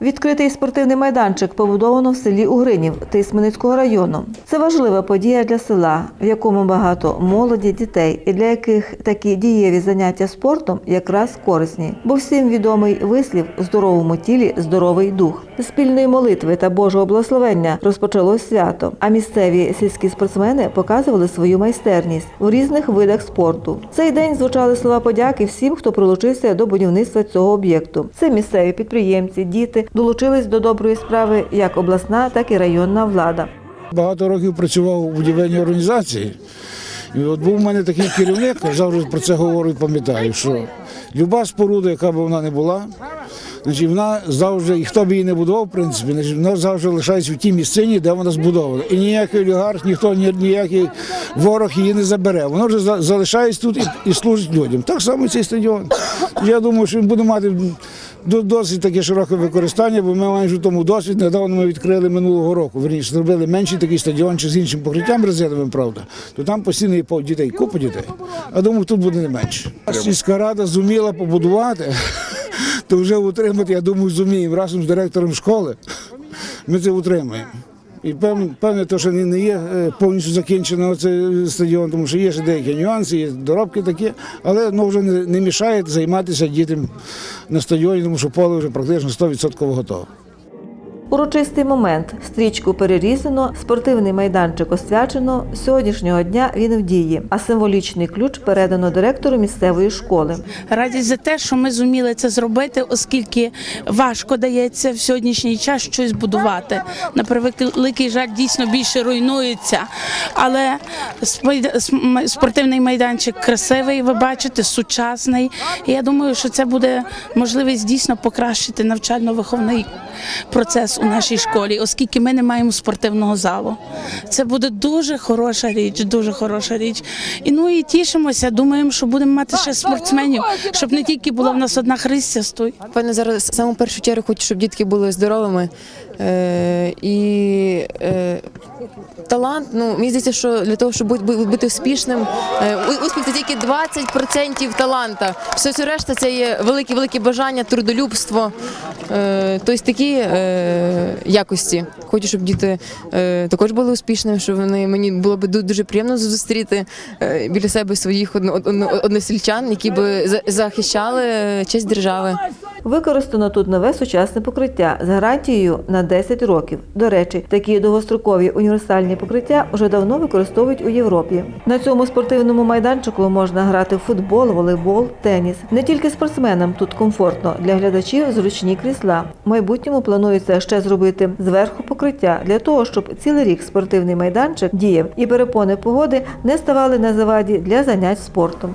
Відкритий спортивний майданчик побудовано в селі Угринів Тисменицького району. Це важлива подія для села, в якому багато молоді, дітей, і для яких такі дієві заняття спортом якраз корисні. Бо всім відомий вислів здоровому тілі здоровий дух. Спільної молитви та Божого благословення розпочалось свято. А місцеві сільські спортсмени показували свою майстерність у різних видах спорту. Цей день звучали слова подяки всім, хто прилучився до будівництва цього об'єкту. Це місцеві підприємці, діти долучились до доброї справи як обласна, так і районна влада. Багато років працював у будівельній організації. І от був у мене такий керівник, я завжди про це говорю і пам'ятаю, що люба споруда, яка б вона не була, значить, вона завжди, і хто б її не будував, в принципі, значить, вона завжди лишається в тій місцині, де вона збудована. І ніякий олігарх, ніхто ніякий ворог її не забере. Воно вже залишається тут і, і служить людям. Так само цей стадіон. Я думаю, що він буде мати досить таке широке використання, бо ми маємо в тому досвід. Недавно ми відкрили минулого року. Верніше зробили менший такий стадіончик з іншим покриттям резиновим, правда. То там постійно є дітей, купа дітей. А думаю, тут буде не менше. Сільська рада зуміла побудувати, то вже утримати, я думаю, зуміємо разом з директором школи. Ми це утримаємо. І певне, то, що не є е, повністю закінчено цей стадіон, тому що є ще деякі нюанси, є доробки такі, але ну, вже не мішає займатися дітям на стадіоні, тому що поле вже практично 100% готове. Урочистий момент. Стрічку перерізано, спортивний майданчик освячено. З Сьогоднішнього дня він в дії, а символічний ключ передано директору місцевої школи. Радість за те, що ми зуміли це зробити, оскільки важко дається в сьогоднішній час щось будувати. На превеликий жаль, дійсно більше руйнується. Але спортивний майданчик красивий, ви бачите, сучасний. І я думаю, що це буде можливість дійсно покращити навчально-виховний процес у нашій школі, оскільки ми не маємо спортивного залу. Це буде дуже хороша річ, дуже хороша річ. І ну і тішимося, думаємо, що будемо мати ще спортсменів, щоб не тільки була в нас одна Христя стой. Пане зараз саме першу чергу хочу, щоб дітки були здоровими. Е, і е, талант, ну мені здається, що для того, щоб бути, успішним, е, успіх це тільки 20% таланта. Все це решта це є велике велике бажання, трудолюбство. Е, тобто такі е, якості. Хочу, щоб діти також були успішними, щоб вони мені було б ду- дуже приємно зустріти біля себе своїх одно- одно- односельчан, які за- захищали честь держави. Використано тут нове сучасне покриття з гарантією на 10 років. До речі, такі довгострокові універсальні покриття вже давно використовують у Європі. На цьому спортивному майданчику можна грати в футбол, волейбол, теніс. Не тільки спортсменам тут комфортно для глядачів зручні крісла. В майбутньому планується ще зробити зверху покриття для того, щоб цілий рік спортивний майданчик діяв і перепони погоди не ставали на заваді для занять спортом.